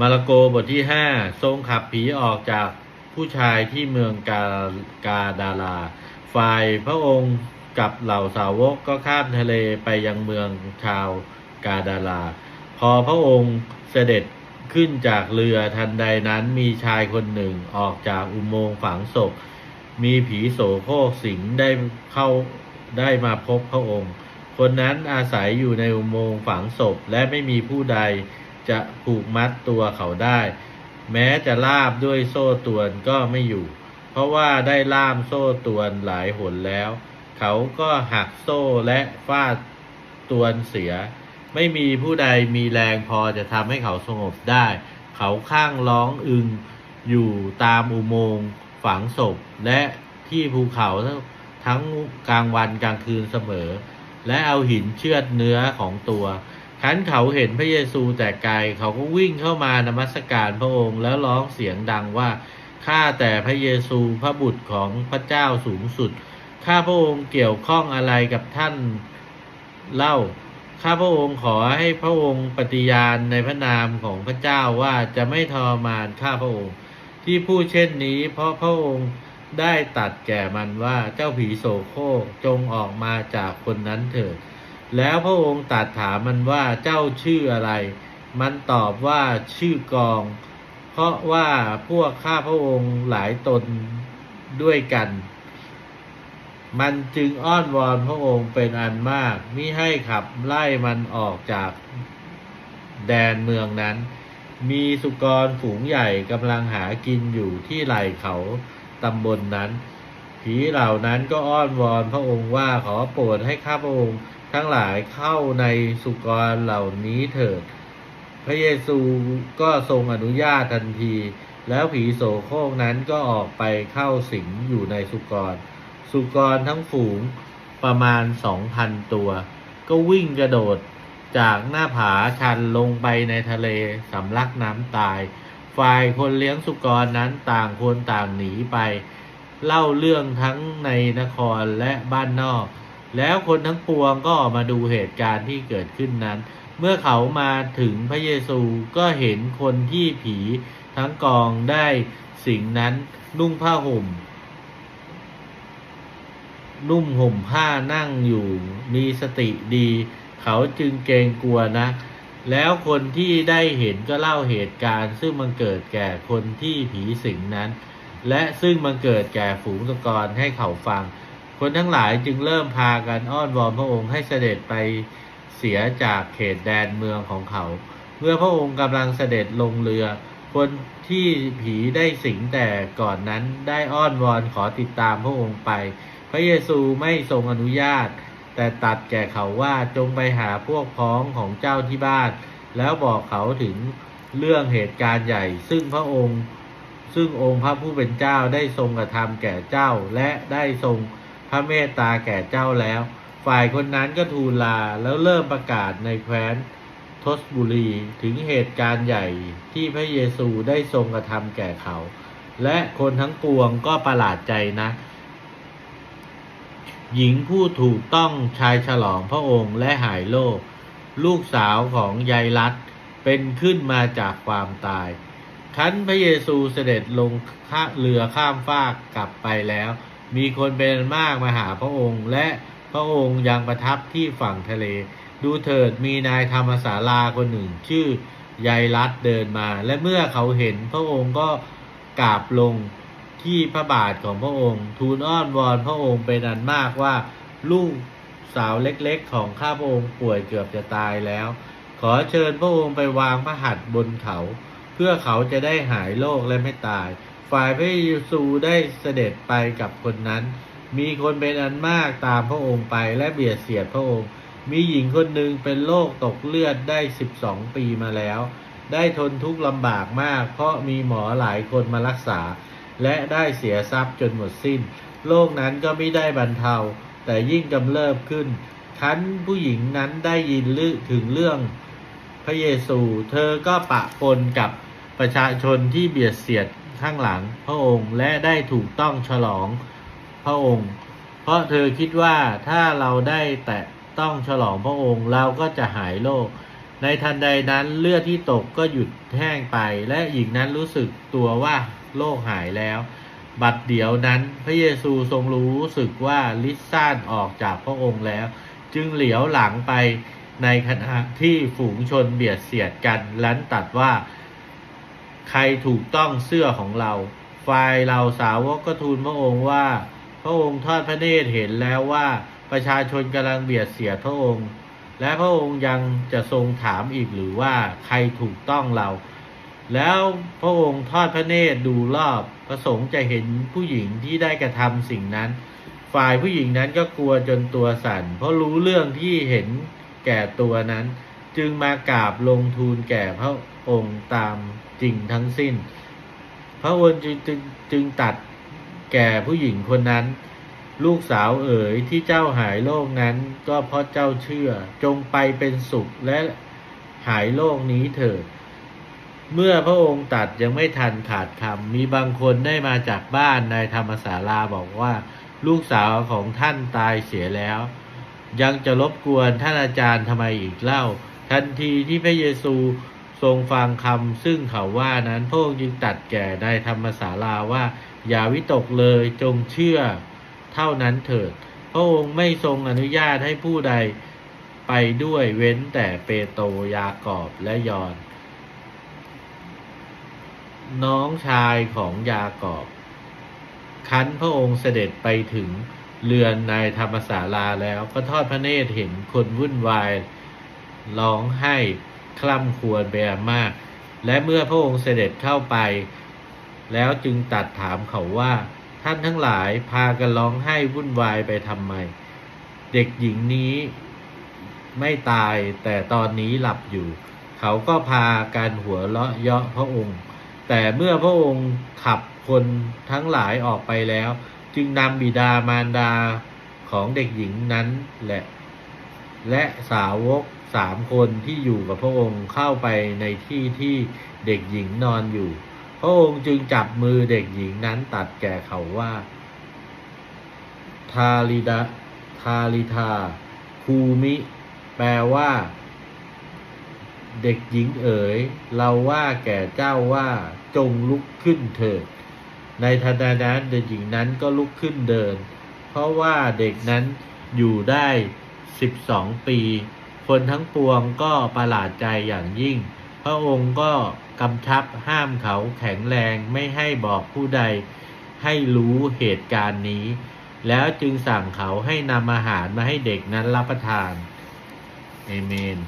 มาระโกบทที่ห้าทรงขับผีออกจากผู้ชายที่เมืองกากาดาลา ฝ่ายพระองค์กับเหล่าสาวกก็ข้ามทะเลไปยังเมืองชาวกาดาลา พอพระองค์เสด็จขึ้นจากเรือทันใดนั้นมีชายคนหนึ่งออกจากอุโมงค์ฝังศพ มีผีโสโครกสิงได้เข้าได้มาพบพระองค์ คนนั้นอาศัยอยู่ในอุโมงค์ฝังศพและไม่มีผู้ใด จะผูกมัดตัวเขาได้ แม้จะล่ามด้วยโซ่ตวนก็ไม่อยู่ เพราะว่าได้ล่ามโซ่ตวนหลายหนแล้ว เขาก็หักโซ่และฟาดตวนเสีย ไม่มีผู้ใดมีแรงพอจะทำให้เขาสงบได้ เขาข้างร้องอึงอยู่ตามอุโมงค์ฝังศพและที่ภูเขาทั้งกลางวันกลางคืนเสมอ และเอาหินเชือดเนื้อของตัว ครั้นเขาเห็นพระเยซูแต่ไกลเขาก็วิ่งเข้ามานมัสการพระองค์แล้วร้องเสียงดังว่าข้าแต่พระเยซูพระบุตรของพระเจ้าสูงสุด ข้าพระองค์เกี่ยวข้องอะไรกับท่านเล่า ข้าพระองค์ขอให้พระองค์ปฏิญาณในพระนามของพระเจ้าว่าจะไม่ทรมานข้าพระองค์ ที่พูดเช่นนี้ เพราะพระองค์ได้ตัดแก่มันว่าเจ้าผีโสโครจงออกมาจากคนนั้นเถิด แล้วพระองค์ตรัสถามมันว่าเจ้าชื่ออะไร มันตอบว่าชื่อกอง เพราะว่าพวกข้าพระองค์หลายตนด้วยกัน มันจึงอ้อนวอนพระองค์เป็นอันมาก มิให้ขับไล่มันออกจากแดนเมืองนั้น มีสุกรฝูงใหญ่กำลังหากินอยู่ที่ไหล่เขาตำบลนนั้น ผีเหล่านั้นก็อ้อนวอนพระองค์ว่าขอโปรดให้ข้าพระองค์ ทั้งหลายเข้าในสุกรเหล่านี้เถิด พระเยซูก็ทรงอนุญาตทันที แล้วผีโสโครกนั้นก็ออกไปเข้าสิงอยู่ในสุกร สุกรทั้งฝูงประมาณสองพันตัว ก็วิ่งกระโดดจากหน้าผาชันลงไปในทะเลสำลักน้ำตาย ฝ่ายคนเลี้ยงสุกรนั้นต่างคนต่างหนีไป เล่าเรื่องทั้งในนครและบ้านนอก แล้วคนทั้งปวงก็ออกมาดูเหตุการณ์ที่เกิดขึ้นนั้น เมื่อเขามาถึงพระเยซูก็เห็นคนที่ผีทั้งกองได้สิ่งนั้นนุ่งผ้าห่ม นุ่มห่มผ้านั่งอยู่มีสติดี เขาจึงเกรงกลัวนะ แล้วคนที่ได้เห็นก็เล่าเหตุการณ์ ซึ่งมันเกิดแก่คนที่ผีสิงนั้น และซึ่งมันเกิดแก่ฝูงตะกรให้เขาฟัง คนทั้งหลายจึงเริ่มพากันอ้อนวอนพระองค์ให้เสด็จไปเสียจากเขตแดนเมืองของเขา เมื่อพระองค์กำลังเสด็จลงเรือ คนที่ผีได้สิงแต่ก่อนนั้นได้อ้อนวอนขอติดตามพระองค์ไป พระเยซูไม่ทรงอนุญาต แต่ตัดแก่เขาว่าจงไปหาพวกพ้องของเจ้าที่บ้าน แล้วบอกเขาถึงเรื่องเหตุการณ์ใหญ่ ซึ่งพระองค์ ซึ่งองค์พระผู้เป็นเจ้าได้ทรงกระทำแก่เจ้าและได้ทรง ระเมตตาแก่เจ้าแล้ว ฝ่ายคนนั้นก็ทูลลาแล้วเริ่มประกาศในแคว้นทศบุรีถึงเหตุการณ์ใหญ่ที่พระเยซูได้ทรงกระทำแก่เขา และคนทั้งปวงก็ประหลาดใจนะหญิงผู้ถูกต้องชายฉลองพระองค์และหายโรคลูกสาวของยายรัตเป็นขึ้นมาจากความตายคันพระเยซูเสด็จลงเรือข้ามฟากกลับไปแล้ว มีคนเป็นอันมากมาหาพระองค์ และพระองค์ยังประทับที่ฝั่งทะเล ดูเถิดมีนายธรรมศาลาคนหนึ่งชื่อยายรัตเดินมา และเมื่อเขาเห็นพระองค์ก็กราบลงที่พระบาทของพระองค์ ทูลอ้อนวอนพระองค์เป็นอันมากว่าลูกสาวเล็กๆ ของข้าพระองค์ป่วยเกือบจะตายแล้ว ขอเชิญพระองค์ไปวางพระหัตถ์บนเขา เพื่อเขาจะได้หายโรคและไม่ตาย ฝ่ายพระเยซูได้เสด็จไปกับคนนั้น มีคนเป็นอันมากตามพระองค์ไปและเบียดเสียดพระองค์ มีหญิงคนหนึ่งเป็นโรคตกเลือดได้สิบสองปีมาแล้ว ได้ทนทุกข์ลำบากมาก เพราะมีหมอหลายคนมารักษา และได้เสียทรัพย์จนหมดสิ้น โรคนั้นก็ไม่ได้บรรเทา แต่ยิ่งกำเริบขึ้นคันผู้หญิงนั้นได้ยินลือถึงเรื่องพระเยซู เธอก็ปะปนกับประชาชนที่เบียดเสียด ข้างหลังพระองค์และได้ถูกต้องฉลองพระองค์ เพราะเธอคิดว่าถ้าเราได้แตะต้องฉลองพระองค์เราก็จะหายโรคในทันใดนั้นเลือดที่ตกก็หยุดแห้งไป และหญิงนั้นรู้สึกตัวว่าโรคหายแล้ว บัดเดี๋ยวนั้นพระเยซูทรงรู้สึกว่าฤทธิ์ซ่านออกจากพระองค์แล้ว จึงเหลียวหลังไปในขณะที่ฝูงชนเบียดเสียดกันลันตัดว่า ใครถูกต้องเสื้อของเรา ฝ่ายเราสาวกก็ทูลพระองค์ว่า พระองค์ทอดพระเนตรเห็นแล้วว่าประชาชนกำลังเบียดเสียดพระองค์ และพระองค์ยังจะทรงถามอีกหรือว่าใครถูกต้องเรา แล้วพระองค์ทอดพระเนตรดูรอบประสงค์จะเห็นผู้หญิงที่ได้กระทำสิ่งนั้น ฝ่ายผู้หญิงนั้นก็กลัวจนตัวสั่นเพราะรู้เรื่องที่เห็นแก่ตัวนั้น จึงมากราบลงทูลแก่พระองค์ตามจริงทั้งสิ้น พระองค์จึงจึงจึงตัดแก่ผู้หญิงคนนั้น ลูกสาวเอ๋ยที่เจ้าหายโรคนั้นก็เพราะเจ้าเชื่อจงไปเป็นสุขและหายโรคนี้เถิดเมื่อพระองค์ตัดยังไม่ทันขาดคำมีบางคนได้มาจากบ้านในธรรมศาลาบอกว่า ลูกสาวของท่านตายเสียแล้ว ยังจะรบกวนท่านอาจารย์ทำไมอีกเล่า ทันทีที่พระเยซูทรงฟังคำซึ่งเขาว่านั้นพระองค์จึงตัดแก่ในธรรมศาลาว่า อย่าวิตกเลยจงเชื่อเท่านั้นเถิด พระองค์ไม่ทรงอนุญาตให้ผู้ใดไปด้วยเว้นแต่เปโตรยากอบและยอน น้องชายของยากอบ คันพระองค์เสด็จไปถึงเรือนในธรรมศาลาแล้วก็ทอดพระเนตรเห็นคนวุ่นวาย ร้องไห้คล่ำครวญไปมาก และเมื่อพระองค์เสด็จเข้าไป แล้วจึงตัดถามเขาว่า ท่านทั้งหลายพากันร้องไห้วุ่นวายไปทำไม เด็กหญิงนี้ไม่ตายแต่ตอนนี้หลับอยู่ เขาก็พากันหัวเราะเยาะพระองค์ แต่เมื่อพระองค์ขับคนทั้งหลายออกไปแล้ว จึงนำบิดามารดาของเด็กหญิงนั้นแหละ และสาวก สามคนที่อยู่กับพระองค์เข้าไปในที่ที่เด็กหญิงนอนอยู่ พระองค์จึงจับมือเด็กหญิงนั้นตัดแก่เขาว่า ทาลิดาทาลิทา คูมิ แปลว่า เด็กหญิงเอ๋ย เราว่าแก่เจ้าว่าจงลุกขึ้นเถิด ในทันใดนั้นเด็กหญิงนั้นก็ลุกขึ้นเดิน เพราะว่าเด็กนั้นอยู่ได้สิบสองปี คนทั้งปวงก็ประหลาดใจอย่างยิ่ง พระองค์ก็กำชับห้ามเขาแข็งแรงไม่ให้บอกผู้ใดให้รู้เหตุการณ์นี้ แล้วจึงสั่งเขาให้นำอาหารมาให้เด็กนั้นรับประทานเอเมน